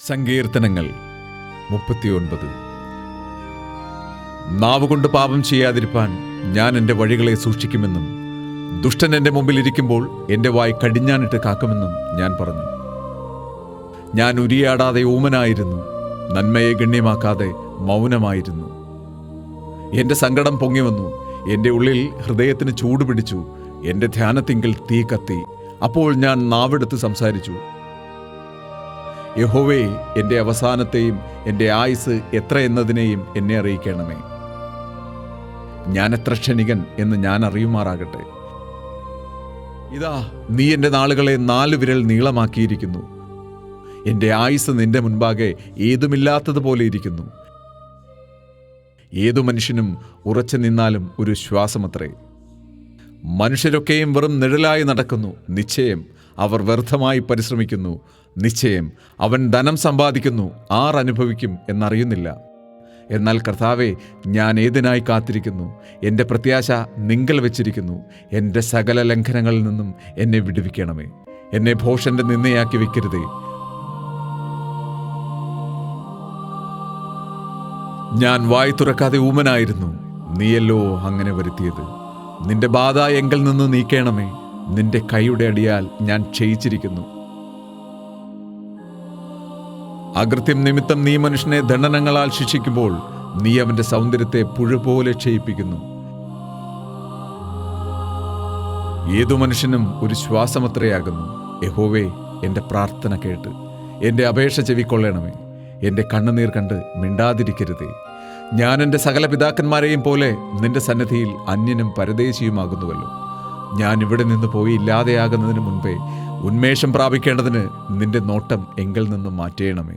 സങ്കീർത്തനങ്ങൾ മുപ്പത്തിയൊൻപത്. നാവുകൊണ്ട് പാപം ചെയ്യാതിരിപ്പാൻ ഞാൻ എന്റെ വഴികളെ സൂക്ഷിക്കുമെന്നും ദുഷ്ടൻ എന്റെ മുമ്പിൽ ഇരിക്കുമ്പോൾ എന്റെ വായി കടിഞ്ഞാനിട്ട് കാക്കുമെന്നും ഞാൻ പറഞ്ഞു. ഞാൻ ഉരിയാടാതെ ഊമനായിരുന്നു നന്മയെ ഗണ്യമാക്കാതെ മൗനമായിരുന്നു. എന്റെ സങ്കടം പൊങ്ങി വന്നു എന്റെ ഉള്ളിൽ ഹൃദയത്തിന് ചൂടുപിടിച്ചു എന്റെ ധ്യാനത്തിങ്കിൽ തീ കത്തി അപ്പോൾ ഞാൻ നാവെടുത്ത് സംസാരിച്ചു. യഹോവേ എന്റെ അവസാനത്തെയും എന്റെ ആയുസ് എത്ര എന്നതിനെയും എന്നെ അറിയിക്കണമേ. ഞാൻ എത്ര ക്ഷണികൻ എന്ന് ഞാൻ അറിയുമാറാകട്ടെ. ഇതാ നീ എന്റെ നാളുകളെ നാല് വിരൽ നീളമാക്കിയിരിക്കുന്നു. എന്റെ ആയുസ് നിന്റെ മുൻപാകെ ഏതുമില്ലാത്തതുപോലെ ഇരിക്കുന്നു. ഏതു മനുഷ്യനും ഉറച്ചു നിന്നാലും ഒരു ശ്വാസമത്രേ. മനുഷ്യരൊക്കെയും വെറും നിഴലായി നടക്കുന്നു നിശ്ചയം. അവർ വ്യർത്ഥമായി പരിശ്രമിക്കുന്നു. നിശ്ചയം അവൻ ധനം സമ്പാദിക്കുന്നു ആർ അനുഭവിക്കും എന്നറിയുന്നില്ല. എന്നാൽ കർത്താവെ ഞാൻ ഏതിനായി കാത്തിരിക്കുന്നു? എന്റെ പ്രത്യാശ നിങ്കൽ വെച്ചിരിക്കുന്നു. എന്റെ സകല ലംഘനങ്ങളിൽ നിന്നും എന്നെ വിടുവിക്കണമേ. എന്നെ ഭോഷന്റെ നിന്നയാക്കി വെക്കരുതേ. ഞാൻ വായി തുറക്കാതെ ഊമനായിരുന്നു. നീയല്ലോ അങ്ങനെ വരുത്തിയത്. നിന്റെ ബാധ എങ്കിൽ നിന്ന് നീക്കേണമേ. നിന്റെ കൈയുടെ അടിയാൽ ഞാൻ ക്ഷയിച്ചിരിക്കുന്നു. അകൃത്യം നിമിത്തം നീ മനുഷ്യനെ ദണ്ഡനങ്ങളാൽ ശിക്ഷിക്കുമ്പോൾ നീ അവന്റെ സൗന്ദര്യത്തെ പുഴ പോലെ ക്ഷയിപ്പിക്കുന്നു. ഏതു മനുഷ്യനും ഒരു ശ്വാസമത്രയാകുന്നു. യഹോവേ എന്റെ പ്രാർത്ഥന കേട്ട് എന്റെ അപേക്ഷ ചെവിക്കൊള്ളണമേ. എന്റെ കണ്ണുനീർ കണ്ട് മിണ്ടാതിരിക്കരുതേ. ഞാൻ എന്റെ സകല പിതാക്കന്മാരെയും പോലെ നിന്റെ സന്നദ്ധിയിൽ അന്യനും പരദേശിയുമാകുന്നുവല്ലോ. ഞാൻ ഇവിടെ നിന്ന് പോയി ഇല്ലാതെയാകുന്നതിന് മുൻപേ ഉന്മേഷം പ്രാപിക്കേണ്ടതിന് നിന്റെ നോട്ടം എങ്കിൽ നിന്നും മാറ്റേണമേ.